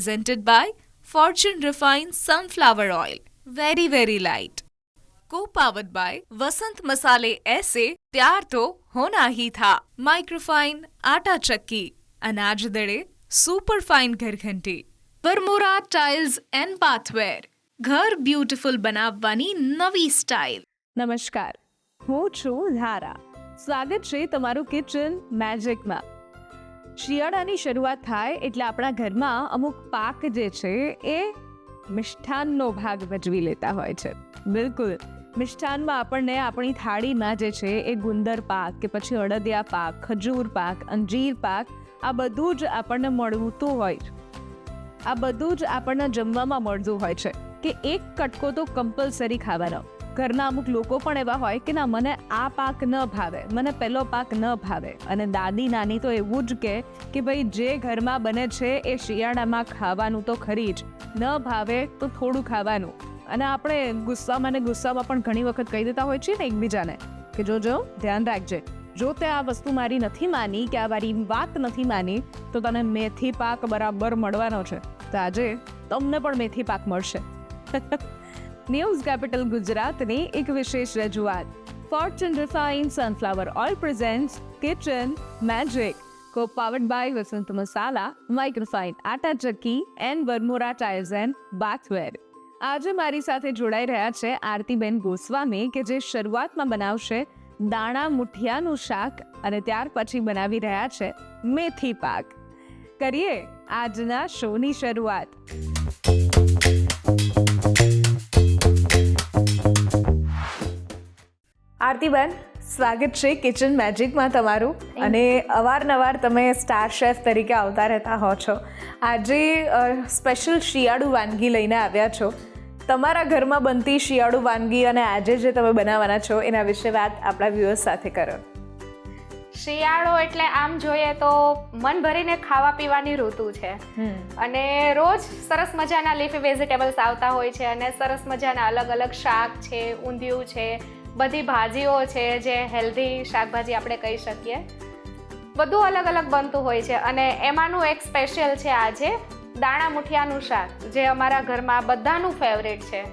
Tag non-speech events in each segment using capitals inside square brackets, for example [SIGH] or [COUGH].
presented by Fortune Refined Sunflower Oil. Very, very light. Co-powered by वसंत मसाले ऐसे प्यार तो होना ही था माइक्रोफाइन आटा चक्की अनाज दड़े super fine ઘરઘંટી Varmora tiles and bathware ઘર બ્યુટીફુલ બનાવવાની નવી સ્ટાઇલ નમસ્કાર હું છું ધારા સ્વાગત છે તમારું કિચન મેજિકમાં શિયાળાની શરૂઆત થાય એટલે આપણા ઘરમાં અમુક પાક જે છે એ મિષ્ઠાનનો ભાગ ભજવી લેતા હોય છે. બિલકુલ. મિષ્ઠાનમાં આપણને આપણી થાળીમાં જે છે એ ગુંદર પાક કે પછી અડદિયા પાક, ખજૂર પાક, અંજીર પાક, આ બધું જ આપણને મળતું હોય. છે આ બધું જ આપણને જમવામાં મળતું હોય છે કે એક કટકો તો કમ્પલસરી ખાવાનો. ઘરના અમુક લોકો પણ એવા હોય કે ના, મને આ પાક ન ભાવે, મને પેલો પાક ન ભાવે. અને દાદી નાની તો એવું જ કે કે ભાઈ જે ઘરમાં બને છે એ શિયાળામાં ખાવાનું તો ખરી જ, ન ભાવે તો થોડું ખાવાનું. અને આપણે ગુસ્સામાં ને ગુસ્સામાં પણ ઘણી વખત કહી દેતા હોય છે ને એકબીજાને, કે જો જો, ધ્યાન રાખજે. જો તે આ વસ્તુ મારી નથી માની, કે આ મારી વાત નથી માની, તો તને મેથી પાક બરાબર મળવાનો છે. તો આજે તમને પણ મેથી પાક મળશે. ન્યૂઝ કેપિટલ ગુજરાતની એક વિશેષ રજૂઆત Fortune refine sunflower oil presents kitchen magic co powered by Vasant Masala microfine Atta Chakki and Varmora tyres and bathware આજે મારી સાથે જોડાઈ રહ્યા છે આરતીબેન ગોસ્વામી કે જે શરૂઆતમાં બનાવશે દાણા મુઠિયાનું શાક અને ત્યાર પછી બનાવી રહ્યા છે મેથી પાક કરીએ આજના શોની શરૂઆત આરતીબેન સ્વાગત છે કિચન મેજિકમાં તમારું. અને અવારનવાર તમે સ્ટાર શેફ તરીકે આવતા રહેતા હો છો. આજે સ્પેશિયલ શિયાળુ વાનગી લઈને આવ્યા છો. તમારા ઘરમાં બનતી શિયાળુ વાનગી અને આજે જે તમે બનાવવાના છો એના વિશે વાત આપણા વ્યુઅર્સ સાથે કરો. શિયાળો એટલે આમ જોઈએ તો મન ભરીને ખાવા પીવાની ઋતુ છે. અને રોજ સરસ મજાના લીફી વેજીટેબલ્સ આવતા હોય છે અને સરસ મજાના અલગ અલગ શાક છે ઊંધિયું છે બધી ભાજીઓ છે જે હેલ્ધી શાકભાજી આપણે કહી શકીએ. બધું અલગ અલગ બનતું હોય છે અને એમાંનું એક સ્પેશિયલ છે આજે દાણા મુઠિયાનું શાક જે અમારા ઘરમાં બધાનું ફેવરેટ છે.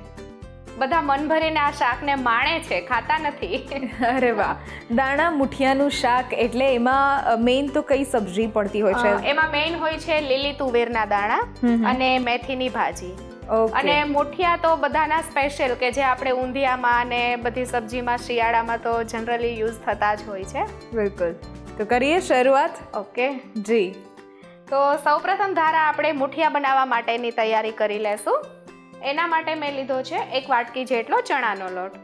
બધા મન ભરીને આ શાકને માણે છે ખાતા નથી. [LAUGHS] અરે વાહ. દાણા મુઠિયાનું શાક એટલે એમાં મેઇન તો કઈ સબ્જી પડતી હોય છે? એમાં મેઇન હોય છે લીલી તુવેરના દાણા અને મેથીની ભાજી. અને મુઠિયા તો બધાના સ્પેશિયલ કે જે આપણે ઊંધિયામાં અને બધી સબ્જીમાં શિયાળામાં તો જનરલી યુઝ થતા જ હોય છે. બિલકુલ. તો કરીએ શરૂઆત? ઓકે જી. તો સૌપ્રથમ ધારા આપણે મુઠિયા બનાવવા માટેની તૈયારી કરી લેશું. એના માટે મેં લીધો છે એક વાટકી જેટલો ચણાનો લોટ.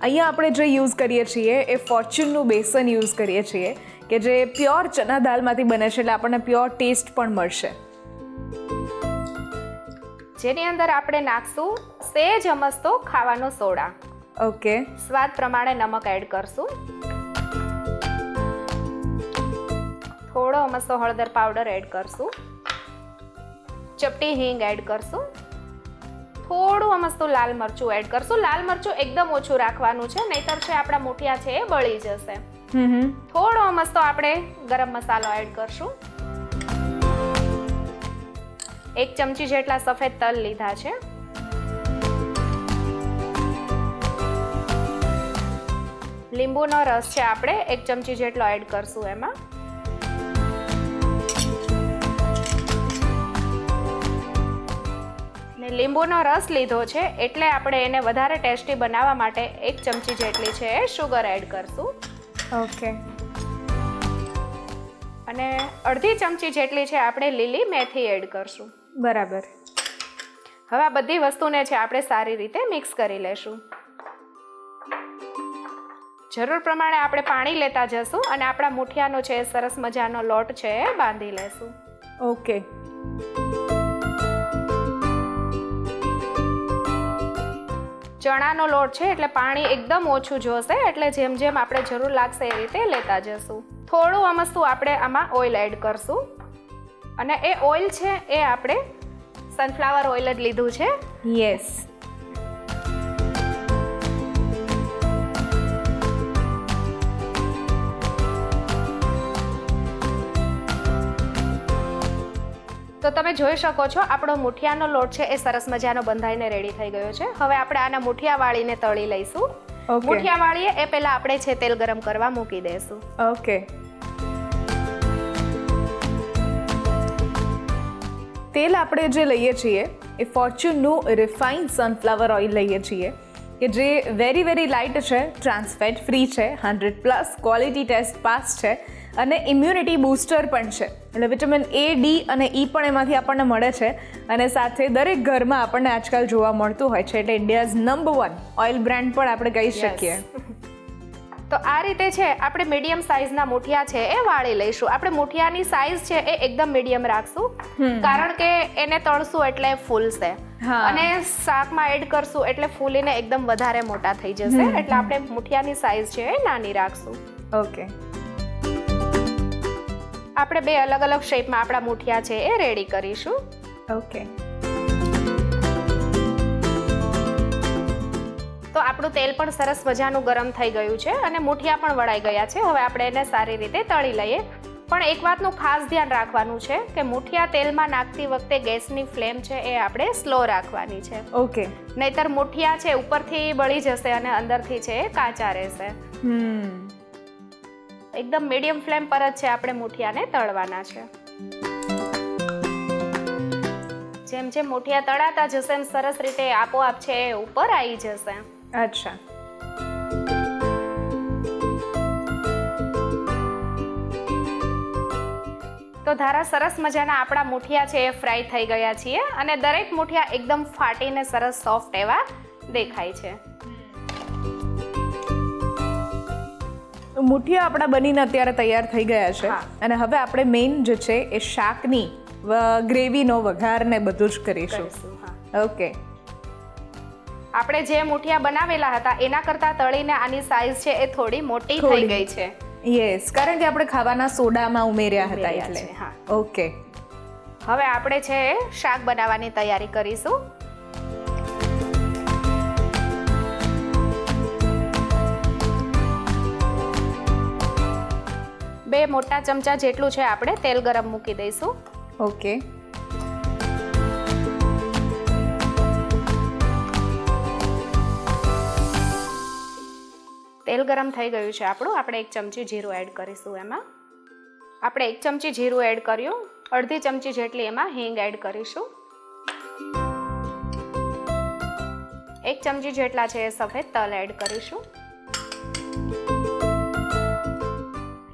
અહીંયા આપણે જે યુઝ કરીએ છીએ એ ફોર્ચ્યુનનું બેસન યુઝ કરીએ છીએ કે જે પ્યોર ચણા દાલમાંથી બને છે એટલે આપણને પ્યોર ટેસ્ટ પણ મળશે. જેની અંદર આપણે નાખશું સેજ અમસ્તો ખાવાનો સોડા. ઓકે. સ્વાદ પ્રમાણે નમક એડ કરશું. થોડો અમસ્તો હળદર પાવડર એડ કરશું. ચપટી હિંગ એડ કરશું. થોડું અમસ્તું લાલ મરચું એડ કરશું. લાલ મરચું એકદમ ઓછું રાખવાનું છે નહીતર છે આપણા મુઠિયા છે એ બળી જશે. થોડો અમસ્તો આપણે ગરમ મસાલો એડ કરશું. એક ચમચી જેટલા સફેદ તલ લીધા છે. લીંબુનો રસ છે આપણે એક ચમચી જેટલો એડ કરશું એમાં. ને લીંબુનો રસ લીધો છે એટલે આપણે એને વધારે ટેસ્ટી બનાવવા માટે એક ચમચી જેટલી છે એ શુગર એડ કરશું. ઓકે અને અડધી ચમચી જેટલી છે આપણે લીલી મેથી એડ કરશું. બરાબર. હવે આ બધી વસ્તુને છે આપણે સારી રીતે મિક્સ કરી લેશું. જરૂર પ્રમાણે આપણે પાણી લેતા જશું અને આપણા મુઠિયાનો છે સરસ મજાનો લોટ છે એ બાંધી લેશું. ઓકે. ચણાનો લોટ છે એટલે પાણી એકદમ ઓછું જોશે એટલે જેમ જેમ આપણે જરૂર લાગશે એ રીતે લેતા જશું. થોડું અમસ્તું આપણે આમાં ઓઇલ એડ કરશું. અને એ ઓઇલ છે એ આપણે સનફ્લાવર ઓઇલ જ લીધું છે. યસ તો તમે જોઈ શકો છો આપણો મુઠિયાનો લોટ છે એ સરસ મજાનો બંધાઈને રેડી થઈ ગયો છે. હવે આપણે આના મુઠિયા વાળીને તળી લઈશું. મુઠિયા વાળીએ એ પહેલા આપણે છે તેલ ગરમ કરવા મૂકી દઈશું ઓકે તેલ આપણે જે લઈએ છીએ એ ફોર્ચ્યુનનું રિફાઇન્ડ સનફ્લાવર ઓઇલ લઈએ છીએ કે જે વેરી વેરી લાઇટ છે ટ્રાન્સફેટ ફ્રી છે hundred plus quality test pass છે અને ઇમ્યુનિટી બૂસ્ટર પણ છે. એટલે વિટામિન એ ડી અને ઈ પણ એમાંથી આપણને મળે છે અને સાથે દરેક ઘરમાં આપણને આજકાલ જોવા મળતું હોય છે એટલે India's number one oil brand પણ આપણે કહી શકીએ. [LAUGHS] તો આ રીતે છે આપણે મીડિયમ સાઇઝના મુઠિયા છે એ વાળી લઈશું. આપણે મુઠિયાની સાઇઝ છે એ એકદમ મીડિયમ રાખશું. કારણ કે એને તળશું એટલે ફૂલશે. અને શાકમાં એડ કરશું એટલે ફૂલીને એકદમ વધારે મોટા થઈ જશે. એટલે આપણે મુઠિયાની સાઇઝ છે એ નાની રાખશું. ઓકે. આપણે બે અલગ અલગ શેપમાં આપણા મુઠિયા છે એ રેડી કરીશું. ઓકે. આપણું તેલ પણ સરસ મજાનું ગરમ થઈ ગયું છે અને મુઠિયા પણ વળાઈ ગયા છે. હવે આપણે એને સારી રીતે તળી લઈએ. પણ એક વાતનું ખાસ ધ્યાન રાખવાનું છે કે મુઠિયા તેલમાં નાખતી વખતે ગેસની ફ્લેમ છે એ આપણે સ્લો રાખવાની છે. ઓકે. નહીતર મુઠિયા છે ઉપરથી બળી જશે અને અંદરથી છે એ કાચા રહેશે. હમ. એકદમ મીડિયમ ફ્લેમ પર જ છે આપણે મુઠિયાને તળવાના છે. જેમ જેમ મુઠિયા તળાતા જશે એમ સરસ રીતે આપોઆપ છે ઉપર આવી જશે. અચ્છા તો ધારા સરસ મજાના આપણા મુઠિયા છે એ ફ્રાય થઈ ગયા છીએ અને દરેક મુઠિયા એકદમ ફાટીને સરસ સોફ્ટ એવા દેખાય છે. મુઠિયા આપણા બનીને અત્યારે તૈયાર થઈ ગયા છે અને હવે આપણે મેઇન જે છે એ શાકની ગ્રેવીનો વઘાર ને બધું જ કરીશું. કરીશું, ઓકે આપણે જે મુઠિયા બનાવેલા હતા એના કરતા તળીને આની સાઈઝ છે એ થોડી મોટી થઈ ગઈ છે. યસ કારણ કે આપણે ખાવાના સોડામાં ઉમેર્યા હતા એટલે. હા. ઓકે હવે આપણે છે શાક બનાવવાની તૈયારી કરીશું. બે મોટા ચમચા જેટલું છે આપણે તેલ ગરમ મૂકી દઈશું. ઓકે તેલ ગરમ થઈ ગયું છે આપણું. આપણે એક ચમચી જીરું એડ કરીશું એમાં. આપણે એક ચમચી જીરું એડ કર્યું. અડધી ચમચી જેટલી એમાં હિંગ એડ કરીશું. એક ચમચી જેટલા છે એ સફેદ તલ એડ કરીશું.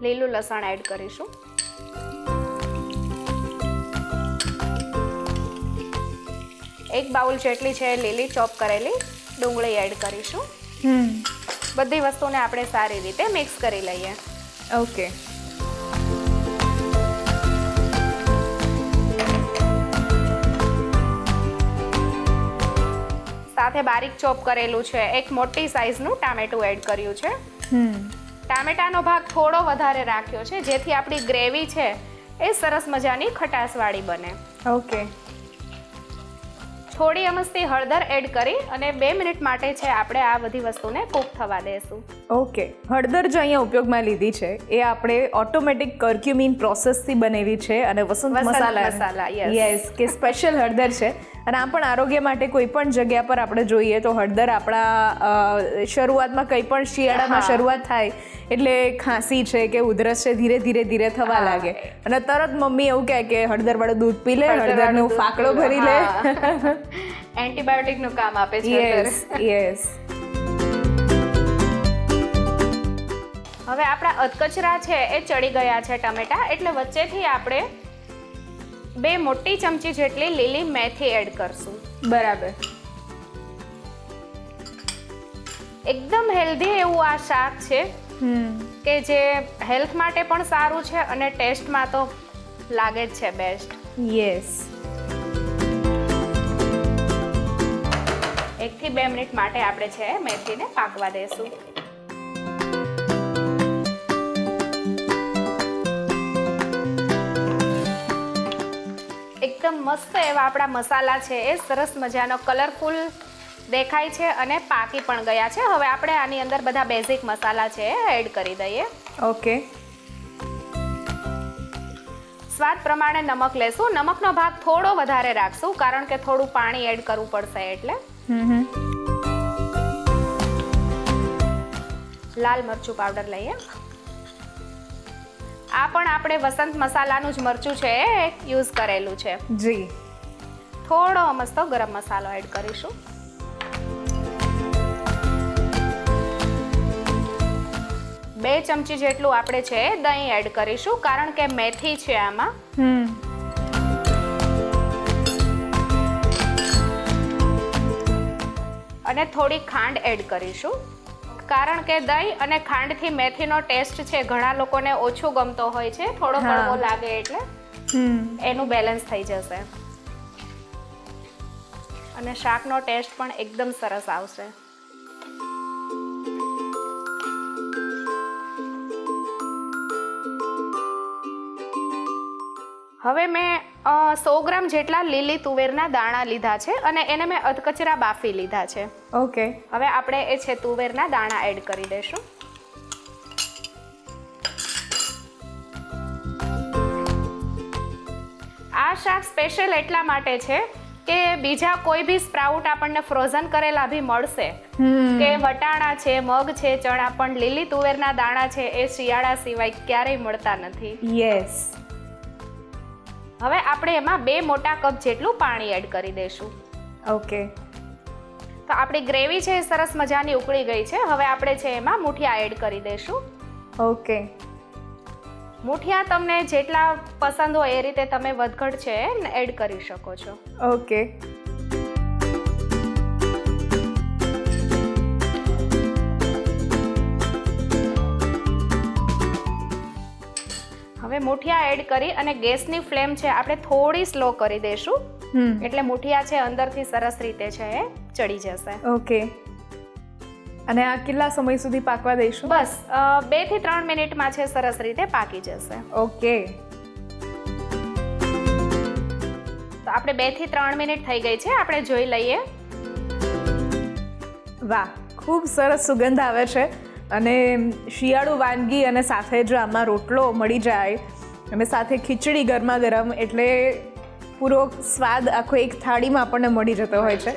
લીલું લસણ એડ કરીશું. એક બાઉલ જેટલી છે લીલી ચોપ કરેલી ડુંગળી એડ કરીશું. બધી વસ્તુને આપણે સારી રીતે મિક્સ કરી લઈએ. ઓકે સાથે બારીક ચોપ કરેલું છે. એક મોટી સાઈઝનું ટામેટું એડ કર્યું છે. ટામેટાનો ભાગ થોડો વધારે રાખ્યો છે. જેથી આપણી ગ્રેવી છે એ સરસ મજાની ખટાશવાળી બને. ઓકે થોડી અમસ્તી હળદર એડ કરી અને બે મિનિટ માટે છે આપણે આ બધી વસ્તુને કૂક થવા દેશું. ઓકે હળદર જે અહીંયા ઉપયોગમાં લીધી છે એ આપણે ઓટોમેટિક કર્ક્યુમિન પ્રોસેસથી બનેવી છે અને વસંત મસાલા. મસાલા. યસ કે સ્પેશિયલ હળદર છે. અને આ પણ આરોગ્ય માટે કોઈ પણ જગ્યા પર આપણે જોઈએ તો હળદર આપણા શરૂઆતમાં કંઈ પણ શિયાળામાં શરૂઆત થાય એટલે ખાંસી છે કે ઉધરસ છે ધીરે ધીરે ધીરે થવા લાગે. અને તરત મમ્મી એવું કહે કે હળદરવાળું દૂધ પી લે હળદરનો ફાકડો ભરી લે. એન્ટીબાયોટિકનું કામ આપે છે યસ યસ હવે આપણા અધકચરા છે એ ચડી ગયા છે ટમેટા એટલે વચ્ચેથી આપણે બે મોટી ચમચી જેટલી લીલી મેથી એડ કરશું. બરાબર. એકદમ હેલ્ધી એવું આ શાક છે કે જે હેલ્થ માટે પણ સારું છે અને ટેસ્ટમાં તો લાગે જ છે બેસ્ટ. યસ. એકથી બે મિનિટ માટે આપણે છે મેથીને પાકવા દેશું. એકદમ મસ્ત એવા આપણા મસાલા છે એ. સરસ મજાનો કલરફુલ દેખાય છે અને પાકી પણ ગયા છે. હવે આપણે આની અંદર બધા બેઝિક મસાલા છે એ એડ કરી દઈએ. ઓકે સ્વાદ પ્રમાણે નમક લેશું. નમકનો ભાગ થોડો વધારે રાખશું કારણ કે થોડું પાણી એડ કરવું પડશે એટલે. લાલ મરચું પાવડર લઈએ. આ પણ આપણે વસંત મસાલાનું જ મરચું છે એ યુઝ કરેલું છે. જી. થોડો મસ્તો ગરમ મસાલો એડ કરીશું. બે ચમચી જેટલું આપણે છે દહીં એડ કરીશું કારણ કે મેથી છે આમાં. અને થોડી ખાંડ એડ કરીશું. કારણ કે દહીં અને ખાંડથી મેથીનો ટેસ્ટ છે ઘણા લોકોને ઓછો ગમતો હોય છે. થોડો. કડવો લાગે એટલે એનું બેલેન્સ થઈ જશે. અને શાકનો ટેસ્ટ પણ એકદમ સરસ આવશે. હવે મેં સો ગ્રામ જેટલા લીલી તુવેરના દાણા લીધા છે અને એને મેં અધકચરા બાફી લીધા છે. ઓકે. હવે આપણે એ છે તુવેરના દાણા એડ કરી દઈશું. આ શાક સ્પેશિયલ એટલા માટે છે કે બીજા કોઈ બી સ્પ્રાઉટ આપણને ફ્રોઝન કરેલા બી મળશે. કે વટાણા છે મગ છે ચણા પણ લીલી તુવેરના દાણા છે એ શિયાળા સિવાય ક્યારેય મળતા નથી. યસ હવે આપણે એમાં બે મોટા કપ જેટલું પાણી એડ કરી દઈશું. ઓકે. તો આપણી ગ્રેવી છે એ સરસ મજાની ઉકળી ગઈ છે. હવે આપણે છે એમાં મૂઠિયા એડ કરી દઈશું. ઓકે. મૂઠિયા તમને જેટલા પસંદ હોય એ રીતે તમે વધઘટ છે એડ કરી શકો છો. ઓકે. હવે મુઠિયા એડ કરી અને ગેસની ફ્લેમ છે આપણે થોડી સ્લો કરી દઈશું. એટલે મુઠિયા છે અંદરથી સરસ રીતે છે એ ચડી જશે. ઓકે. અને આ કેટલા સમય સુધી પાકવા દઈશું? બસ બેથી ત્રણ મિનિટમાં છે સરસ રીતે પાકી જશે. ઓકે. તો આપણે બેથી ત્રણ મિનિટ થઈ ગઈ છે આપણે જોઈ લઈએ. વાહ ખૂબ સરસ સુગંધ આવે છે. અને શિયાળુ વાનગી અને સાથે જો આમાં રોટલો મળી જાય. અને સાથે ખીચડી ગરમા ગરમ એટલે પૂરો સ્વાદ આખો એક થાળીમાં આપણને મળી જતો હોય છે.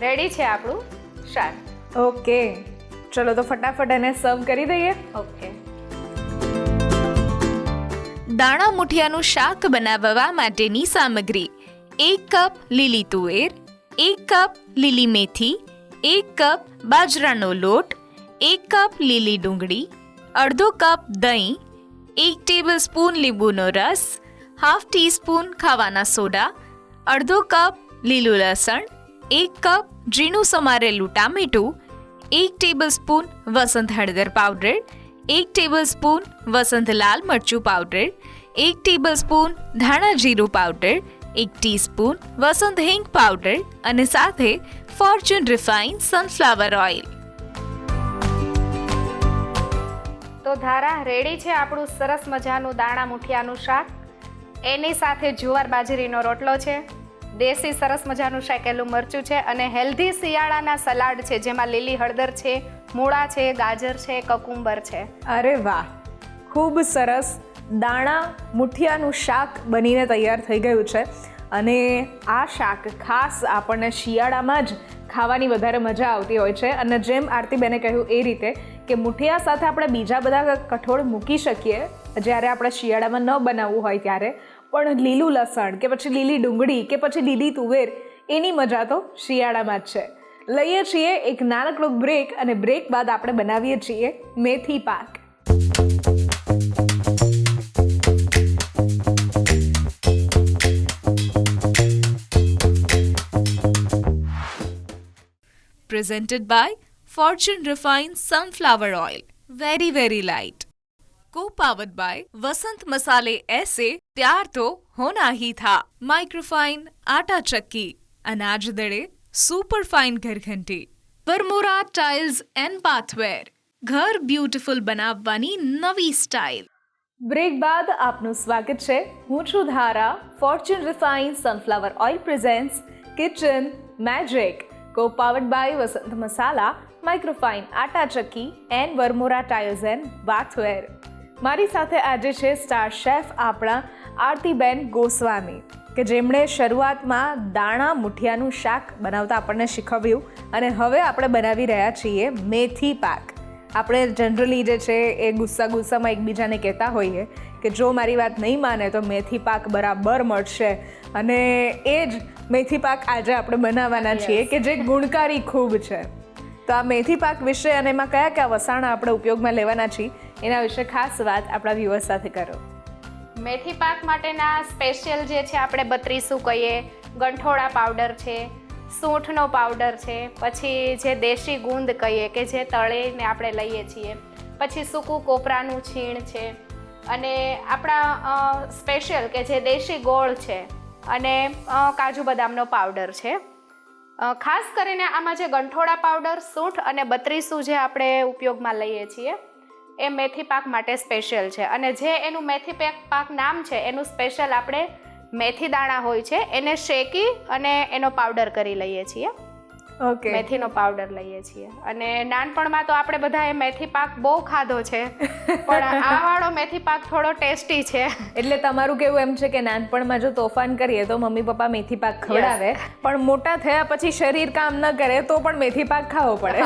રેડી છે આપણું? શાક ઓકે. ચલો તો ફટાફટ એને સર્વ કરી દઈએ. ઓકે. દાણા મુઠિયાનું શાક બનાવવા માટેની સામગ્રી. એક કપ લીલી તુવેર એક કપ લીલી મેથી એક કપ બાજરાનો લોટ એક કપ લીલી ડુંગળી, અડધો કપ દહીં, એક ટેબલ સ્પૂન લીંબુનો રસ, હાફ ટીસ્પૂન ખાવાના સોડા, અડધો કપ લીલું લસણ, એક કપ ઝીણું સમારેલું ટામેટું, એક ટેબલ સ્પૂન વસંત હળદર પાવડર, એક ટેબલ સ્પૂન વસંત લાલ મરચું પાવડર, એક ટેબલ સ્પૂન ધાણા જીરું પાવડર, એક ટીસ્પૂન વસંત હિંગ પાવડર અને સાથે ફોર્ચ્યુન રિફાઇન સનફ્લાવર ઓઇલ. તો ધારા, રેડી છે આપણું સરસ મજાનું દાણા મુઠિયાનું શાક. એની સાથે જુવાર બાજરીનો રોટલો છે. દેશી સરસ મજાનું શેકેલું મરચું છે અને હેલ્ધી શિયાળાના સલાડ છે, જેમાં લીલી હળદર છે, મૂળા છે, ગાજર છે, કકુંબર છે. અરે વાહ! ખૂબ સરસ દાણા મુઠિયાનું શાક બનીને તૈયાર થઈ ગયું છે. અને આ શાક ખાસ આપણને શિયાળામાં જ ખાવાની વધારે મજા આવતી હોય છે. અને જેમ આરતીબેને કહ્યું એ રીતે કે મુઠિયા સાથે આપણે બીજા બધા કઠોળ મૂકી શકીએ. જ્યારે આપણે શિયાળામાં ન બનાવવું હોય ત્યારે. પણ લીલું લસણ કે પછી લીલી ડુંગળી કે પછી લીલી તુવેર, એની મજા તો શિયાળામાં જ છે. લઈએ છીએ એક નાનકડો બ્રેક અને બ્રેક બાદ આપણે બનાવીએ છીએ મેથી પાક. Presented by Fortune Refined Sunflower Oil. Very, very light. Co-powered by वसंत मसाले ऐसे प्यार तो होना ही था माइक्रोफाइन आटा चक्की अनाज दड़े सुपर फाइन घर घंटी વરમોરા ટાઇલ્સ એન્ડ બાથવેર ઘર બ્યુટીફુલ બનાવવાની નવી સ્ટાઇલ બ્રેક બાદ આપનું સ્વાગત છે હું છું Dhara Fortune refine sunflower oil presents kitchen magic co powered by Vasant Masala microfine Atta Chakki and Varmora tyres and bathware મારી સાથે આજે છે સ્ટાર શેફ આપણા આરતીબેન ગોસ્વામી કે જેમણે શરૂઆતમાં દાણા મુઠિયાનું શાક બનાવતા આપણને શીખવ્યું અને હવે આપણે બનાવી રહ્યા છીએ મેથી પાક. આપણે જનરલી જે છે એ ગુસ્સા ગુસ્સામાં એકબીજાને કહેતા હોઈએ કે જો મારી વાત નહીં માને તો મેથી પાક બરાબર મળશે. અને એ જ મેથી પાક આજે આપણે બનાવવાના છીએ કે જે ગુણકારી ખૂબ છે. તો આ મેથી પાક વિશે અને એમાં કયા કયા વસાણા આપણે ઉપયોગમાં લેવાના છીએ, એના વિશે ખાસ વાત આપણા વ્યુઅર્સ સાથે કરો. મેથી પાક માટેના સ્પેશિયલ જે છે આપણે બત્રીસું કહીએ, ગંઠોળા પાવડર છે, સૂંઠનો પાવડર છે, પછી જે દેશી ગુંદ કહીએ કે જે તળીને આપણે લઈએ છીએ, પછી સૂકું કોપરાનું છીણ છે, અને આપણા સ્પેશિયલ કે જે દેશી ગોળ છે, અને કાજુ બદામનો પાવડર છે. ખાસ કરીને આમાં જે ગંઠોડા પાવડર, સૂંઠ અને બત્રીસું જે આપણે ઉપયોગમાં લઈએ છીએ, એ મેથી પાક માટે સ્પેશિયલ છે. અને જે એનું મેથી પાક પાક નામ છે, એનું સ્પેશિયલ આપણે મેથી દાણા હોય છે, એને શેકી અને એનો પાવડર કરી લઈએ છીએ. ઓકે. મેથીનો પાવડર લઈએ છીએ. અને નાનપણમાં તો આપણે બધાએ મેથી પાક બહુ ખાધો છે. પણ આ વાળો મેથી પાક થોડો ટેસ્ટી છે. એટલે તમારું કેવું એમ છે કે નાનપણમાં જો તોફાન કરીએ તો મમ્મી પપ્પા મેથી પાક ખવડાવે. પણ મોટા થયા પછી શરીર કામ ન કરે તો પણ મેથી પાક ખાવો પડે.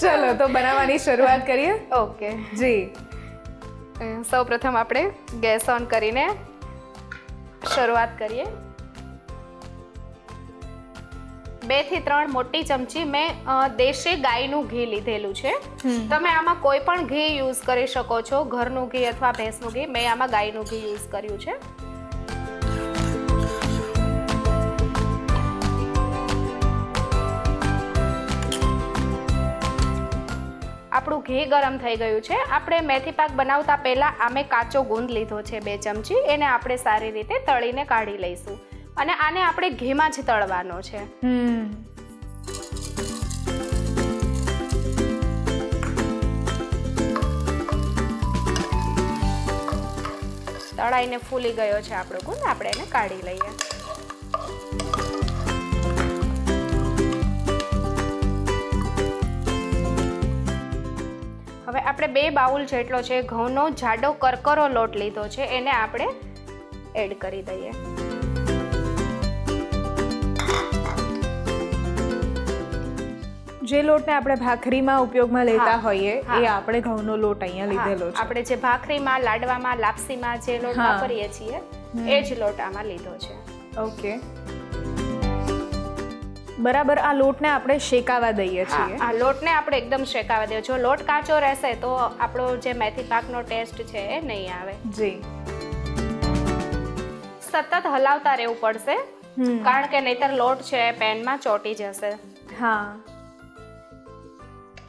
ચલો તો બનાવવાની શરૂઆત કરીએ. ઓકે. જી. સૌ પ્રથમ આપણે ગેસ ઓન કરીને શરૂઆત કરીએ. બેથી ત્રણ મોટી ચમચી મેં દેશી ગાયનું ઘી લીધેલું છે. તમે આમાં કોઈ પણ ઘી યુઝ કરી શકો છો ઘરનું ઘી અથવા ભેંસનું ઘી. મેં આમાં ગાયનું ઘી યુઝ કર્યું છે. આપણું ઘી ગરમ થઈ ગયું છે. આપણે મેથી પાક બનાવતા પહેલાં આમે કાચો ગુંદ લીધો છે બે ચમચી. એને આપણે સારી રીતે તળીને કાઢી લઈશું. અને આને આપણે ઘીમાં જ તળવાનો છે. તળાઈને ફૂલી ગયો છે આપણો ગુંદ આપણે એને કાઢી લઈએ. હવે આપણે બે બાઉલ જેટલો છે ઘઉંનો જાડો કરકરો લોટ લીધો છે એને આપણે એડ કરી દઈએ. જે લોટને આપણે ભાખરીમાં ઉપયોગમાં લેતા હોઈએ એ આપણે ઘઉંનો લોટ અહીંયા લીધેલો છે. આપણે જે ભાખરીમાં લાડવામાં લાપસીમાં જે લોટ વાપરીએ છીએ એ જ લોટ આમાં લીધો છે. ઓકે. બરાબર આ લોટને આપણે શેકાવા દઈએ છીએ. આ લોટને આપણે એકદમ શેકાવા દઈએ. જો લોટ કાચો રહેશે તો આપણો જે મેથી પાકનો ટેસ્ટ છે એ નહીં આવે. જી. સતત હલાવતા રહેવું પડશે. કારણ કે નહીતર લોટ છે પેનમાં ચોંટી જશે. હા.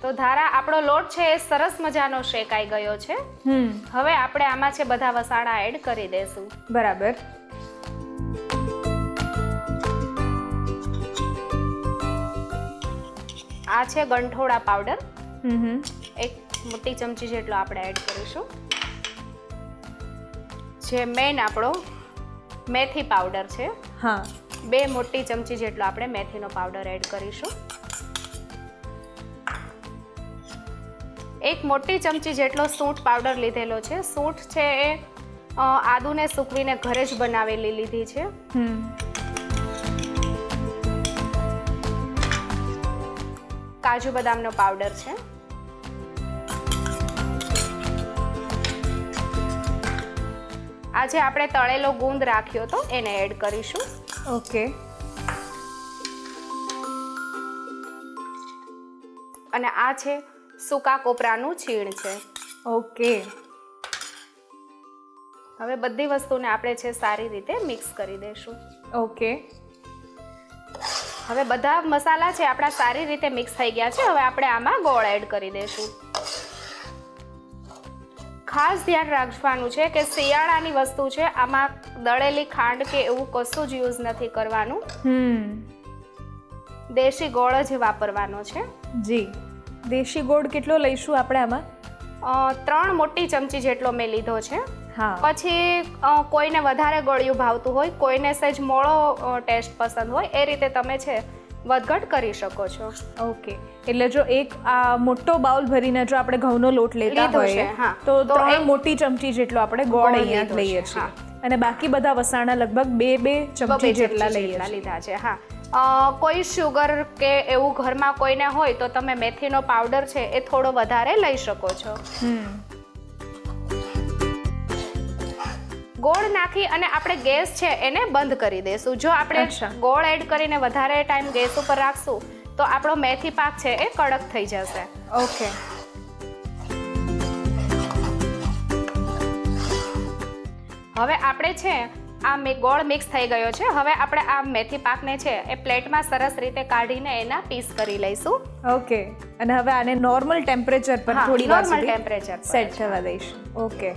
તો ધારા આપણો લોટ છે એ સરસ મજાનો શેકાઈ ગયો છે. હમ. હવે આપણે આમાં છે બધા વસાણા એડ કરી દેશું. બરાબર. આ છે ગંઠોડા પાવડર. એક મોટી ચમચી જેટલો આપણે એડ કરીશું. જે મેઇન આપણો મેથી પાવડર છે. હા. બે મોટી ચમચી જેટલો આપણે મેથીનો પાવડર એડ કરીશું. એક મોટી ચમચી જેટલો સૂંઠ પાવડર લીધેલો છે. સૂંઠ છે એ આદુને સૂકવીને ઘરે જ બનાવેલી લીધી છે. કાજુ બદામનો પાવડર છે. આજે આપણે તળેલો ગુંદ રાખ્યો હતો એને એડ કરીશું. ઓકે. અને આ છે સૂકા કોપરાનું છીણ છે. ઓકે. હવે બધી વસ્તુને આપણે છે સારી રીતે મિક્સ કરી દઈશું ઓકે. હવે બધા મસાલા છે આપણા સારી રીતે મિક્સ થઈ ગયા છે હવે આપણે આમાં ગોળ એડ કરી દઈશું ખાસ ધ્યાન રાખવાનું છે કે શિયાળાની વસ્તુ છે આમાં દળેલી ખાંડ કે એવું કશું જ યુઝ નથી કરવાનું. હમ. દેશી ગોળ જ વાપરવાનો છે. જી. દેશી ગોળ કેટલો લઈશું આપણે આમાં? ત્રણ મોટી ચમચી જેટલો મેં લીધો છે. હા. પછી કોઈને વધારે ગળ્યું ભાવતું હોય કોઈને સહેજ મોળો ટેસ્ટ પસંદ હોય એ રીતે તમે છે વધઘટ કરી શકો છો. ઓકે. એટલે જો એક આ મોટો બાઉલ ભરીને જો આપણે ઘઉંનો લોટ લેતા હોઈએ. તો ત્રણ મોટી ચમચી જેટલો આપણે ગોળ અહીંયા લઈએ છીએ. અને બાકી બધા વસાણા લગભગ બે બે ચમચી જેટલા લઈએ લીધા છે હા. કોઈ શુગર કે એવું ઘરમાં કોઈને હોય તો તમે મેથીનો પાવડર છે એ થોડો વધારે લઈ શકો છો. ગોળ નાખી અને આપણે ગેસ છે એને બંધ કરી દઈશું જો આપણે ગોળ એડ કરીને વધારે ટાઈમ ગેસ ઉપર રાખશું તો આપણો મેથી પાક છે એ કડક થઈ જશે. ઓકે. હવે આપણે છે આ મે ગોળ મિક્સ થઈ ગયો છે. હવે આપણે આ મેથી પાકને છે એ પ્લેટમાં સરસ રીતે કાઢીને એના પીસ કરી લઈશું. ઓકે. અને હવે આને નોર્મલ ટેમ્પરેચર પર થોડી વાર normal સુધી સેટ થવા દઈશ. ઓકે.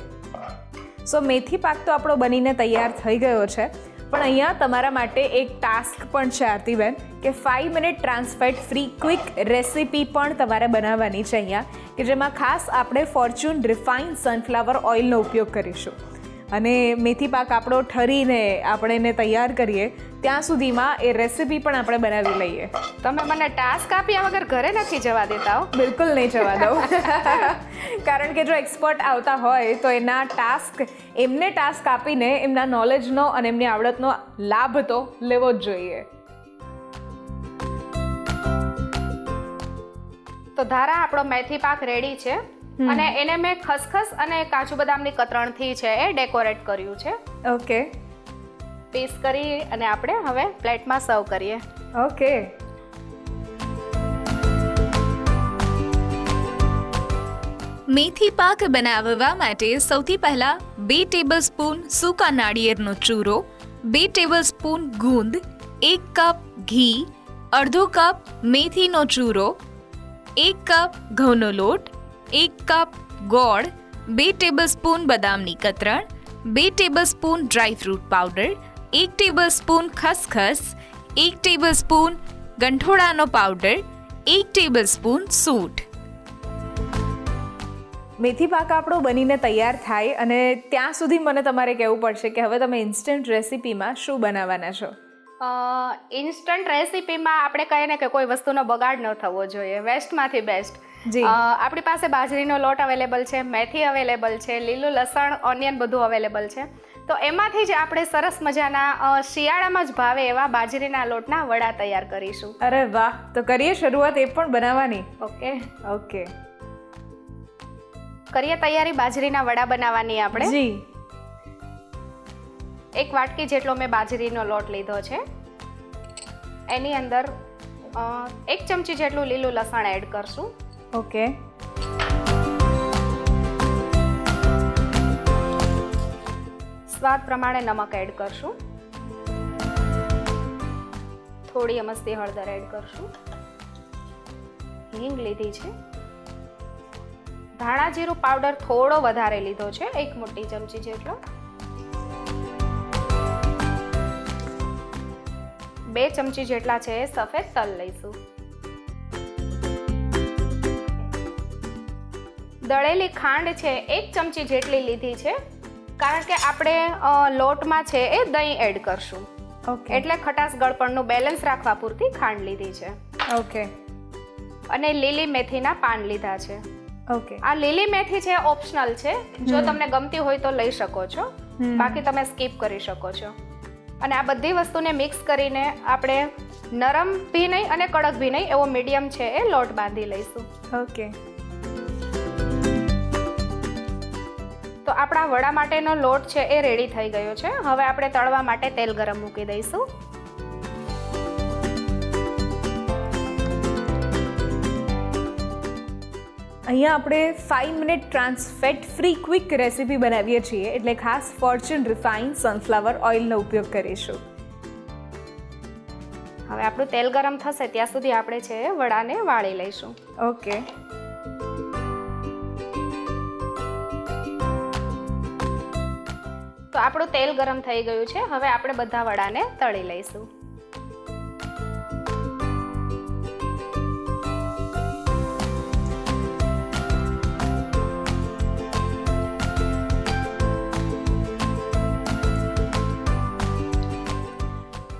સો મેથી પાક તો આપણો બનીને તૈયાર થઈ ગયો છે. પણ અહીંયા તમારા માટે એક ટાસ્ક પણ છે આરતીબેન કે five minute trans fat free quick recipe પણ તમારે બનાવવાની છે અહીંયા કે જેમાં ખાસ આપણે ફોર્ચ્યુન રિફાઇન સનફ્લાવર ઓઇલનો ઉપયોગ કરીશું. અને મેથી પાક આપણો ઠરીને આપણે એને તૈયાર કરીએ ત્યાં સુધીમાં એ રેસીપી પણ આપણે બનાવી લઈએ. તમે મને ટાસ્ક આપ્યા વગર ઘરે નથી જવા દેતા હો. બિલકુલ નહીં જવા દઉં. [LAUGHS] કારણ કે જો એક્સપર્ટ આવતા હોય તો એના ટાસ્ક એમને ટાસ્ક આપીને એમના નોલેજનો અને એમની આવડતનો લાભ તો લેવો જ જોઈએ. તો ધારા આપણો મેથી પાક રેડી છે. અને એને મેં ખસખસ અને કાજુ બદામની કતરણથી છે એ ડેકોરેટ કર્યું છે. ઓકે. પીસ કરી અને આપણે હવે પ્લેટમાં સર્વ કરીએ. ઓકે. મેથી પાક બનાવવા માટે સૌથી પહેલા બે ટેબલસ્પૂન સૂકા નાળિયેરનો ચૂરો બે ટેબલસ્પૂન ગુંદ એક કપ ઘી અડધો કપ મેથીનો ચૂરો એક કપ ઘઉંનો લોટ, એક કપ ગોળ, બે ટેબલસ્પૂન બદામની કતરણ, બે ટેબલસ્પૂન ડ્રાયફ્રૂટ પાવડર એક ટેબલસ્પૂન ખસખસ, એક ટેબલસ્પૂન ગંઠોડાનો પાવડર એક ટેબલસ્પૂન સૂટ. મેથી પાક આપણો બનીને તૈયાર થાય અને ત્યાં સુધી મને તમારે કહેવું પડશે કે હવે તમે ઇન્સ્ટન્ટ રેસીપીમાં શું બનાવવાના છો? ઇન્સ્ટન્ટ રેસીપીમાં આપણે કહીએ ને કે કોઈ વસ્તુનો બગાડ ન થવો જોઈએ. વેસ્ટમાંથી બેસ્ટ આપણી પાસે બાજરીનો લોટ અવેલેબલ છે મેથી અવેલેબલ છે લીલું લસણ ઓનિયન બધું અવેલેબલ છે. તો એમાંથી જ આપણે સરસ મજાના શિયાળામાં જ ભાવે એવા બાજરીના લોટના વડા તૈયાર કરીશું. અરે વાહ! તો કરીએ શરૂઆત એ પણ બનાવવાની. ઓકે. ઓકે. કરીએ તૈયારી બાજરીના વડા બનાવવાની આપણે? જી. એક વાટકી જેટલો મેં બાજરીનો લોટ લીધો છે. એની અંદર એક ચમચી જેટલું લીલું લસણ એડ કરશું. ઓકે. સ્વાદ પ્રમાણે નમક એડ કરશું. થોડી અમસ્તી હળદર એડ કરશું. હિંગ લીધી છે. ધાણા જીરું પાવડર થોડો વધારે લીધો છે એક મોટી ચમચી જેટલો. બે ચમચી જેટલા છે સફેદ તલ લઈશું. દળેલી ખાંડ છે એક ચમચી જેટલી લીધી છે કારણ કે આપણે લોટમાં છે એ દહીં એડ કરશું. ઓકે એટલે ખટાશ ગળપણનું બેલેન્સ રાખવા પૂરતી ખાંડ લીધી છે. ઓકે અને લીલી મેથીના પાન લીધા છે. ઓકે આ લીલી મેથી છે ઓપ્શનલ છે. જો તમને ગમતી હોય તો લઈ શકો છો. બાકી તમે સ્કીપ કરી શકો છો. અને આ બધી વસ્તુને મિક્સ કરીને આપણે નરમ ભી નહીં અને કડક ભી નહીં એવો મીડિયમ છે એ લોટ બાંધી લઈશું. ઓકે તો આપણા વડા માટેનો લોટ છે એ રેડી થઈ ગયો છે. હવે આપણે તળવા માટે તેલ ગરમ મૂકી દઈશું. અહીંયા આપણે five minute trans fat free quick recipe બનાવીએ છીએ. એટલે ખાસ ફોર્ચ્યુન રિફાઇન સનફ્લાવર ઓઇલનો ઉપયોગ કરીશું. હવે આપણું તેલ ગરમ થશે ત્યાં સુધી આપણે છે વડાને વાળી લઈશું. ઓકે. તો આપણું તેલ ગરમ થઈ ગયું છે. હવે આપણે બધા વડાને તળી લઈશું.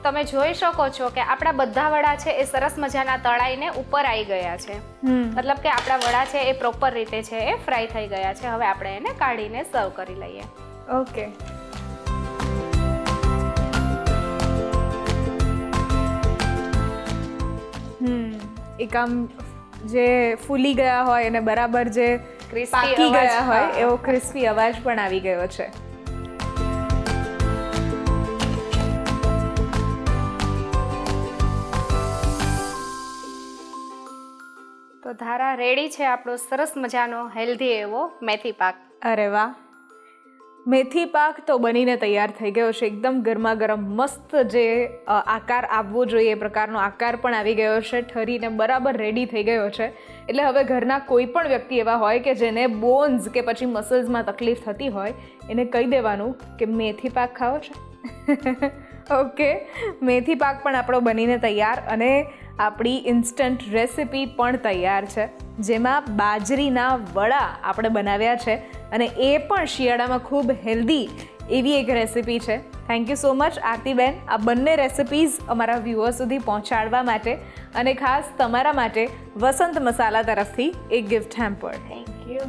તમે જોઈ શકો છો કે આપણા બધા વડા છે એ સરસ મજાના તળાઈને ઉપર આવી ગયા છે. મતલબ કે આપણા વડા છે એ પ્રોપર રીતે છે એ ફ્રાય થઈ ગયા છે. હવે આપણે એને કાઢીને સર્વ કરી લઈએ. ઓકે. એક આમ જે ફૂલી ગયા હોય અને બરાબર જે પાકી ગયા હોય એવો ક્રિસ્પી અવાજ પણ આવી ગયો છે. તો ધારા રેડી છે આપણો સરસ મજાનો હેલ્ધી એવો મેથી પાક. અરે વાહ. મેથી પાક તો બનીને તૈયાર થઈ ગયો છે. એકદમ ગરમા ગરમ મસ્ત જે આકાર આવવો જોઈએ, એ પ્રકારનો આકાર પણ આવી ગયો છે. ઠરીને બરાબર રેડી થઈ ગયો છે. એટલે હવે ઘરના કોઈ પણ વ્યક્તિ એવા હોય કે જેને બોન્સ કે પછી મસલ્સમાં તકલીફ થતી હોય, એને કહી દેવાનું કે મેથી પાક ખાવો છે. ઓકે મેથી પાક પણ આપણો બનીને તૈયાર અને આપણી ઇન્સ્ટન્ટ રેસિપી પણ તૈયાર છે. જેમાં બાજરીના વડા આપણે બનાવ્યા છે અને એ પણ શિયાળામાં ખૂબ હેલ્ધી એવી એક રેસિપી છે. થેન્ક યુ સો મચ આરતીબેન. આ બંને રેસિપીઝ અમારા વ્યુઅર સુધી પહોંચાડવા માટે અને ખાસ તમારા માટે વસંત મસાલા તરફથી એક ગિફ્ટ હેમ્પર થેન્ક યુ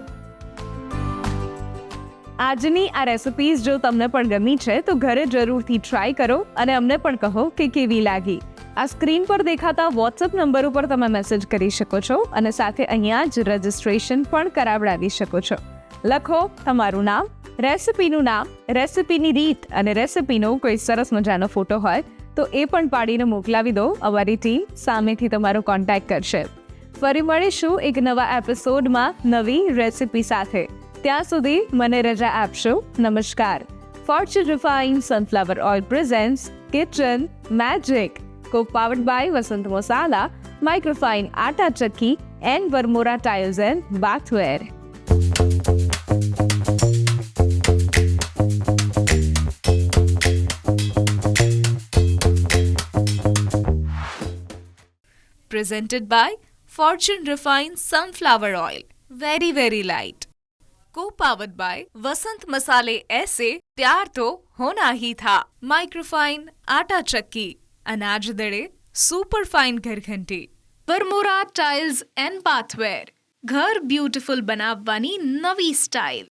આજની આ રેસિપીઝ જો તમને પણ ગમી છે તો ઘરે જરૂરથી ટ્રાય કરો અને અમને પણ કહો કે કેવી લાગી. આ સ્ક્રીન પર દેખાતા વોટ્સઅપ નંબર ઉપર તમે મેસેજ કરી શકો છો અને સાથે અહીંયા જ રજિસ્ટ્રેશન પણ કરાવડાવી શકો છો. લખો, તમારું નામ રેસિપીનું નામ રેસિપીની રીત અને રેસિપીનો કોઈ સરસ મજાનો ફોટો હોય, તો એ પણ પાડીને મોકલાવી દો. અમારી ટીમ સામેથી તમારો કોન્ટેક્ટ કરશે. ફરી મળીશું એક નવા એપિસોડમાં નવી રેસિપી સાથે. ત્યાં સુધી મને રજા આપશો. નમસ્કાર. Fortune refine sunflower oil presents kitchen magic Matco powered by Vasant Mosala, Microfine Atta Chakki, and Vermora Tiles and Bathware. Presented by Fortune Refined Sunflower Oil. Very, very light. Co powered by Vasant masale ऐसे प्यार तो होना ही था microfine आटा चक्की અનાજદળે superfine ઘરઘંટી Varmora tiles and bathware ઘર બ્યુટીફુલ બનાવવાની નવી સ્ટાઇલ